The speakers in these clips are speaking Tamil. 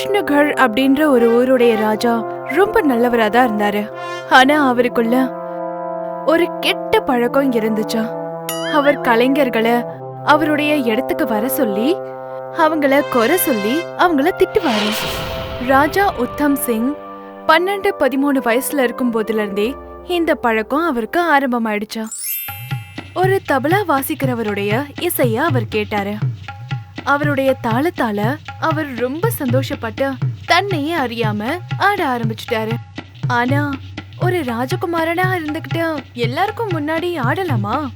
கிருஷ்ணகர் அப்படின்ற ஒரு ஊருடைய ராஜா ரொம்ப நல்லவரா தான் இருந்தாரு. ஆனா அவருக்குள்ள ஒரு கெட்ட பழக்கம் இருந்துச்சா. அவர் கலைஞர்களை அவருடைய இடத்துக்கு வர சொல்லி அவங்கள குறை சொல்லி அவங்கள திட்டுவாரு. ராஜா உத்தம் சிங் பன்னெண்டு பதிமூணு வயசுல இருக்கும் போதுல இருந்தே இந்த பழக்கம் அவருக்கு ஆரம்பமாயிடுச்சா. ஒரு தபலா வாசிக்கிறவருடைய இசைய அவர் கேட்டாரு. அவருடைய தாளத்தால அவர் ரொம்ப சந்தோஷப்பட்டு தன்னையே அறியாம ஆட ஆரம்பிச்சிட்டாரு. ஆனா ஒரு ராஜகுமாரனா இருந்துகிட்டு எல்லாருக்கும் முன்னாடி ஆடலாமா?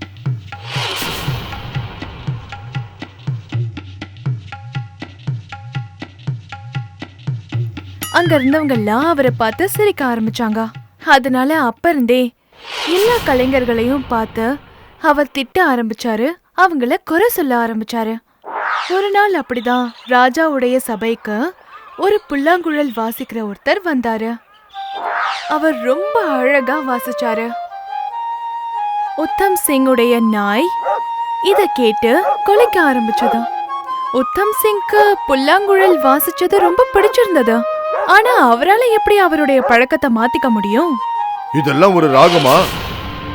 அங்க இருந்தவங்கெல்லாம் அவரை பார்த்து சிரிக்க ஆரம்பிச்சாங்க. அதனால அப்ப இருந்தே எல்லா கலைஞர்களையும் பார்த்து அவர் திட்ட ஆரம்பிச்சாரு அவங்கள குறை சொல்ல ஆரம்பிச்சாரு. ஒரு நாள் அப்படிதான் ராஜாவுடைய சபைக்கு ஒரு புல்லாங்குழல் வாசிக்கிற ஒருத்தர் வந்தாரு. அவர் ரொம்ப அழகா வாசிச்சாரு. உத்தம் சிங்குடைய நாய் இத கேட்டு கொலைக்க ஆரம்பிச்சது. உத்தம் சிங்க்கு புல்லாங்குழல் வாசிச்சது ரொம்ப பிடிச்சிருந்தது. ஆனா அவரால எப்படி அவருடைய பழக்கத்தை மாத்திக்க முடியும்? இதெல்லாம் ஒரு ராகமா?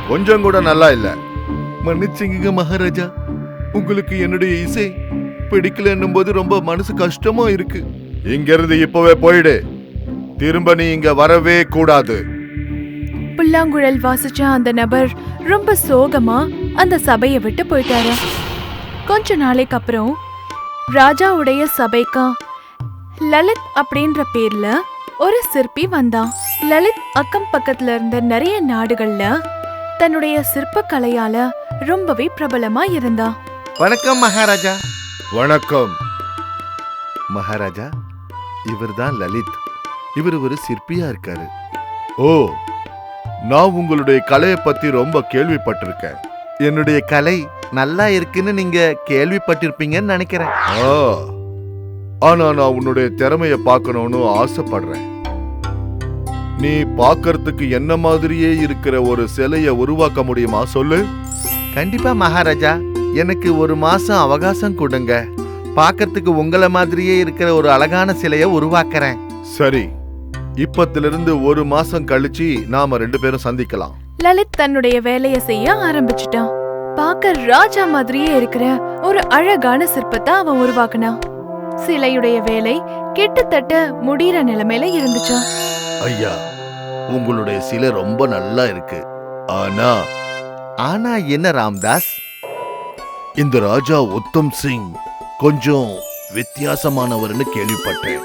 கொஞ்சம் கூட நல்லா இல்ல. மன்னிச்சிங்க மகாராஜா. உங்களுக்கு என்னுடைய இசை பிடிக்கலன்னும் போது ரொம்ப மனசு கஷ்டமா இருக்கு. இங்க இருந்து இப்பவே போயிடு. திரும்ப நீ இங்க வரவே கூடாது. புல்லாங்குழல் வாசிச்ச அந்த நபர் ரொம்ப சோகமா அந்த சபையை விட்டு போயிட்டாரு. கொஞ்ச நாளைக்கு அப்புறம் ராஜாவுடைய சபைக்கா லலித் அப்படின்ற பேர்ல ஒரு சிற்பி வந்தான் லலித் அக்கம் பக்கத்துல இருந்த நிறைய நாடுகள்ல தன்னுடைய சிற்ப கலையால ரொம்பவே பிரபலமா இருந்தான் வணக்கம் மகாராஜா. வணக்கம். மகாராஜா இவர்தான் லலித். இவர் ஒரு சிற்பியா இருக்காரு. ஓ நான் உங்களுடைய கலையை பத்தி ரொம்ப கேள்விப்பட்டிருக்கேன். என்னுடைய கலை நல்லா இருக்குன்னு நீங்க கேள்விப்பட்டிருப்பீங்கன்னு நினைக்கிறேன். ஆ, ஆனா நான் உன்னுடைய திறமைய பார்க்கணும்னு ஆசைப்படுறேன். நீ பார்க்கறதுக்கு என்ன மாதிரியே இருக்கிற ஒரு சிலைய உருவாக்க முடியுமா சொல்லு? கண்டிப்பா மகாராஜா. எனக்கு ஒரு மாசம் அவகாசம் கொடுங்க. பார்க்கறதுக்கு உங்கள மாதிரியே இருக்கிற ஒரு அழகான சிலையை உருவாக்குறேன். சரி. இப்பத்திலிருந்து ஒரு மாசம் கழிச்சு நாம ரெண்டு பேரும் சந்திக்கலாம். லலித் தன்னுடைய வேலைய செய்ய ஆரம்பிச்சிட்டான். பார்க்க ராஜா மாதிரியே இருக்கிற ஒரு அழகான சிற்பத்தை அவன் உருவாக்குனான். சிலையுடைய வேலை கிட்டத்தட்ட முடியிற நிலைமையில இருந்துச்சா? ஐயா உங்களுடைய சிலை ரொம்ப நல்லா இருக்கு. ஆனா ஆனா என்ன ராம்தாஸ்? இந்த ராஜா உத்தம் சிங் கொஞ்சம் வித்தியாசமானவர்னு கேள்விப்பட்டேன்.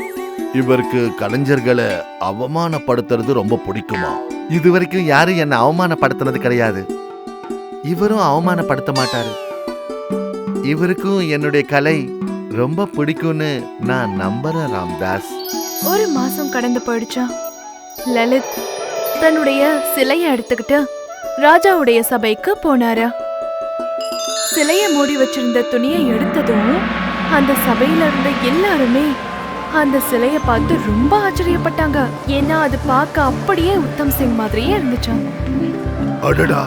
இவருக்கு கலைஞர்களை அவமானப்படுத்துறது ரொம்ப பிடிக்குமா? இது வரைக்கும் யாரும் என்னை அவமானப்படுத்தினது கிடையாது. இவரும் அவமானப்படுத்த மாட்டாரு. இவருக்கும் என்னுடைய கலை ரொம்ப பிடிக்கும்னு நான் நம்புறேன் ராம்தாஸ். ஒரு மாசம் கடந்து போயிடுச்சா? லலித் தன்னுடைய சிலையை எடுத்துக்கிட்டு ராஜாவுடைய சபைக்கு போனாரா? சிலைய மூடி வச்சிருந்த துணியை எடுத்ததும் அந்த சபையில இருந்த எல்லாருமே அந்த சிலைய பார்த்து ரொம்ப ஆச்சரியப்பட்டாங்க. ஏன்னா அது பார்க்க அப்படியே உத்தம் சிங் மாதிரியே இருந்துச்சாம் அடடா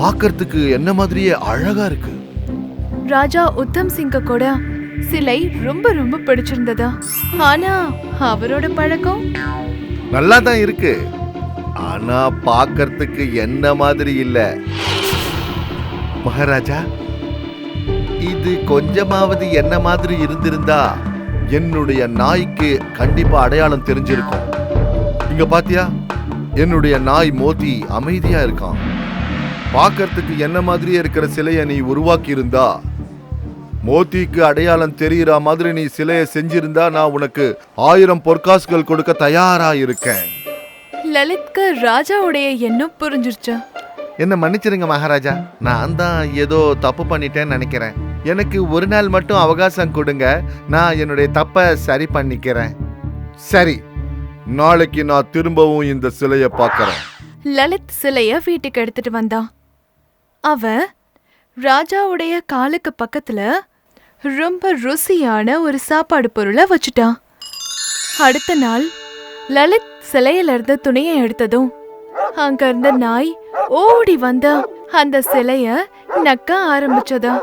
பார்க்கறதுக்கு என்ன மாதிரியே அழகா இருக்கு. ராஜா உத்தம் சிங்க கூட சிலை ரொம்ப ரொம்ப பிடிச்சிருந்ததா. ஆனா அவரோட பழக்கம்? நல்லா தான் இருக்கு. ஆனா பார்க்கறதுக்கு என்ன மாதிரி இல்ல. மகாராஜா இது கொஞ்சமாவது என்ன மாதிரி இருந்திருந்தா என்னுடைய நாய்க்கு கண்டிப்பா அடையாளம் தெரிஞ்சிருக்கும். இங்க பாத்தியா என்னுடைய நாய் மோதி அமைதியா இருக்கான். பார்க்கறதுக்கு என்ன மாதிரியே இருக்கிற சிலையை நீ உருவாக்கி இருந்தா மோதிக்கு அடையாளம் தெரியற மாதிரி நீ சிலையை செஞ்சிருந்தா நான் உனக்கு ஆயிரம் பொற்காசுகள் கொடுக்க தயாரா இருக்கேன். லலித்க்கு ராஜாவுடைய எண்ணம் புரிஞ்சிருச்சா? என்ன மன்னிச்சிருங்க மகாராஜா. நான் தான் ஏதோ தப்பு பண்ணிட்டேன்னு நினைக்கிறேன். எனக்கு ஒரு நாள் மட்டும் அவகாசம் கொடுங்க. நான் என்னுடைய தப்பை சரி பண்ணிக்கிறேன். சரி. நாளைக்கு நான் திரும்பவும் இந்த சிலையை பார்க்கறேன். லலித் சிலைய வீட்டுக்கு எடுத்துட்டு வந்தான் அவன் ராஜாவுடைய காலுக்கு பக்கத்துல ரொம்ப ருசியான ஒரு சாப்பாடு பொருளை வச்சுட்டான் அடுத்த நாள் லலித் சிலையில இருந்த துணியை எடுத்ததும் அங்க இருந்த நாய் ஓடி வந்த அந்த சிலைய நக்க ஆரம்பிச்சதா.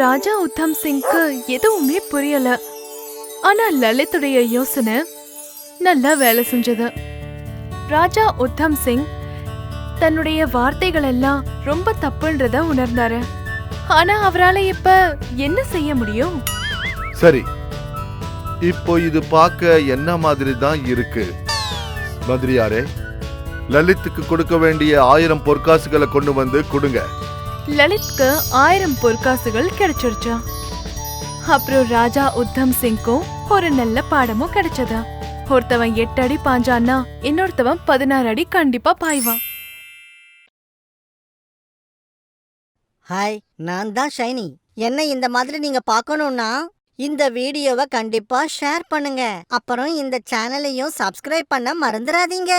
ராஜா உத்தம் சிங்க்கு எதுவுமே புரியல. ஆனா லலித்துடைய யோசனை நல்லா வேலை செஞ்சது. ராஜா உத்தம் சிங் தன்னுடைய வார்த்தைகள் எல்லாம் ரொம்ப தப்புன்றத உணர்ந்தாரு. ஆனா அவரால இப்ப என்ன செய்ய முடியும்? சரி இப்போ இது பார்க்க என்ன மாதிரி தான் இருக்கு? மந்திரியாரே லலித்துக்கு கொடுக்க வேண்டிய ஆயிரம் பொற்காசுகளை கொண்டு வந்து கொடுங்க. லலித்க்கு ஆயிரம் பொற்காசுகள் கிடைச்சிருச்சா? அப்புறம் ராஜா உத்தம் சிங்க்கும் ஒரு நல்ல பாடமும் கிடைச்சதா? ஒருத்தவன் எட்டு அடி பாஞ்சான்னா இன்னொருத்தவன் பதினாறு அடி கண்டிப்பா பாய்வான். ஹாய் நான் தான் ஷைனி. என்ன இந்த மாதிரி நீங்க பார்க்கணும்னா இந்த வீடியோவை கண்டிப்பா ஷேர் பண்ணுங்க. அப்புறம் இந்த சேனலையும் சப்ஸ்கிரைப் பண்ண மறந்துடாதீங்க.